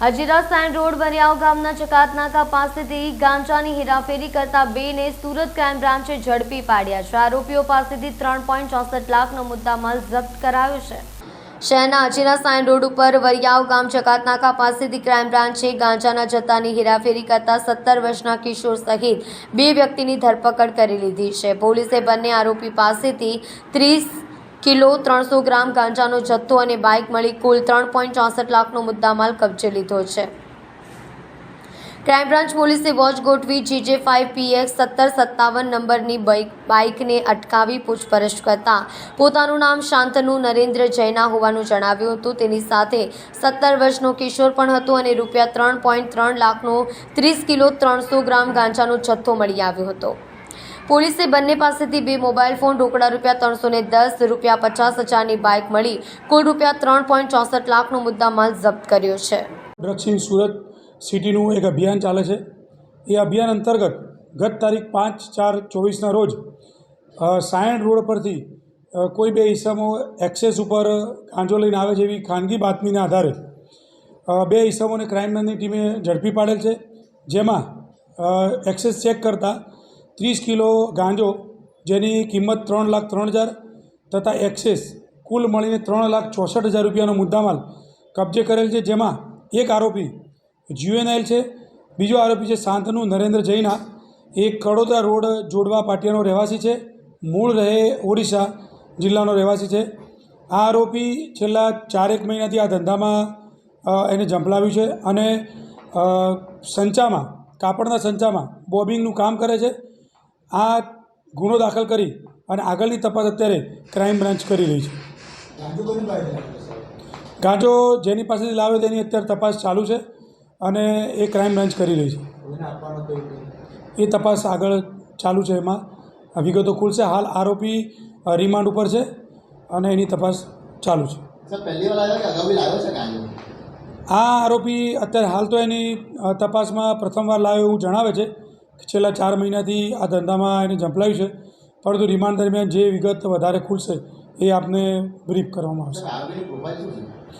Hazira sign road બરિયાવ ગામના ચકાતનાકા પાસેથી ગાંજાની હેરાફેરી કરતા બેને સુરત ક્રાઇમ બ્રાન્ચે ઝડપી પાડ્યા છે. આરોપીઓ પાસેથી ત્રણ પોઈન્ટ ચોસઠ લાખનો મુદ્દામાલ જપ્ત કરાયો છે. શહેરના હજીરા સાઇન રોડ ઉપર વરિયાવ ગામ ચકાતનાકા પાસેથી ક્રાઇમ બ્રાન્ચે ગાંજાના જથ્થાની હેરાફેરી કરતા સત્તર વર્ષના કિશોર સહિત બે વ્યક્તિની ધરપકડ કરી લીધી છે. પોલીસે બંને આરોપી પાસેથી ત્રીસ કિલો, ત્રણસો ગ્રામ ગાંજાનો જથ્થો અને બાઇક મળી કુલ ત્રણ પોઈન્ટ ચોસઠ લાખનો મુદ્દામાલ કબજે લીધો છે. ક્રાઇમ બ્રાન્ચ પોલીસે વોચ ગોઠવી જીજે ફાઇવ પીએક્સ સત્તર સત્તાવન નંબરની બાઇક બાઇકને અટકાવી પૂછપરછ કરતા. પોતાનું નામ શાંતનુ નરેન્દ્ર જૈના હોવાનું જણાવ્યું હતું. તેની સાથે સત્તર વર્ષનો કિશોર પણ હતો અને રૂપિયા ત્રણ પોઈન્ટ ત્રણ લાખનો ત્રીસ કિલો, ત્રણસો ગ્રામ ગાંજાનો જથ્થો મળી આવ્યો હતો. પોલીસે બંને પાસેથી બે મોબાઈલ ફોન, રોકડા રૂપિયા ત્રણસો ને દસ, રૂપિયા પચાસ હજારની બાઇક મળી, કુલ રૂપિયા ત્રણ પોઈન્ટ ચોસઠ લાખનો મુદ્દામાલ જપ્ત કર્યો છે. ડ્રગ્સિંગ સુરત સિટીનું એક અભિયાન ચાલે છે. એ અભિયાન અંતર્ગત ગત તારીખ પાંચ ચાર ચોવીસના રોજ સાયણ રોડ પરથી કોઈ બે ઈસમો એક્સેસ ઉપર ગાંજો લઈને આવે છે એવી ખાનગી બાતમીના આધારે બે ઈસમોને ક્રાઇમ બ્રાન્ચની ટીમે ઝડપી પાડેલ છે. જેમાં એક્સેસ ચેક કરતાં ત્રીસ કિલો ગાંજો, જેની કિંમત ત્રણ લાખ ત્રણ હજાર તથા એક્સેસ, કુલ મળીને ત્રણ લાખ ચોસઠ હજાર રૂપિયાનો મુદ્દામાલ કબજે કરેલ છે, જેમાં એક આરોપી જ્યુએનઆઈલ છે, બીજો આરોપી છે, શાંતનુ નરેન્દ્ર જૈના. એ કડોદરા રોડ જોડવા પાટિયાનો રહેવાસી છે, મૂળ રહે ઓડિશા જિલ્લાનો રહેવાસી છે. આ આરોપી છેલ્લા ચારેક મહિનાથી આ ધંધામાં એને ઝંપલાવ્યું છે અને સંચામાં, કાપડના સંચામાં બોબિંગનું કામ કરે છે. આ ગુનો દાખલ કરી અને આગળની તપાસ અત્યારે ક્રાઇમ બ્રાન્ચ કરી રહી છે. ગાંજો જેની પાસેથી લાવે તેની અત્યારે તપાસ ચાલુ છે અને એ ક્રાઇમ બ્રાન્ચ કરી રહી છે. એ તપાસ આગળ ચાલુ છે એમાં. વિગતો ખુલશે હાલ આરોપી રિમાન્ડ ઉપર છે અને એની તપાસ ચાલુ છે. આ આરોપી અત્યારે હાલ તો એની તપાસમાં પ્રથમવાર લાવ્યો એવું જણાવે છે. છેલ્લા ચાર મહિનાથી આ ધંધામાં એને ઝંપલાવ્યું છે. પરંતુ રિમાન્ડ દરમિયાન જે વિગત વધારે ખુલશે એ આપને બ્રીફ કરવામાં આવશે.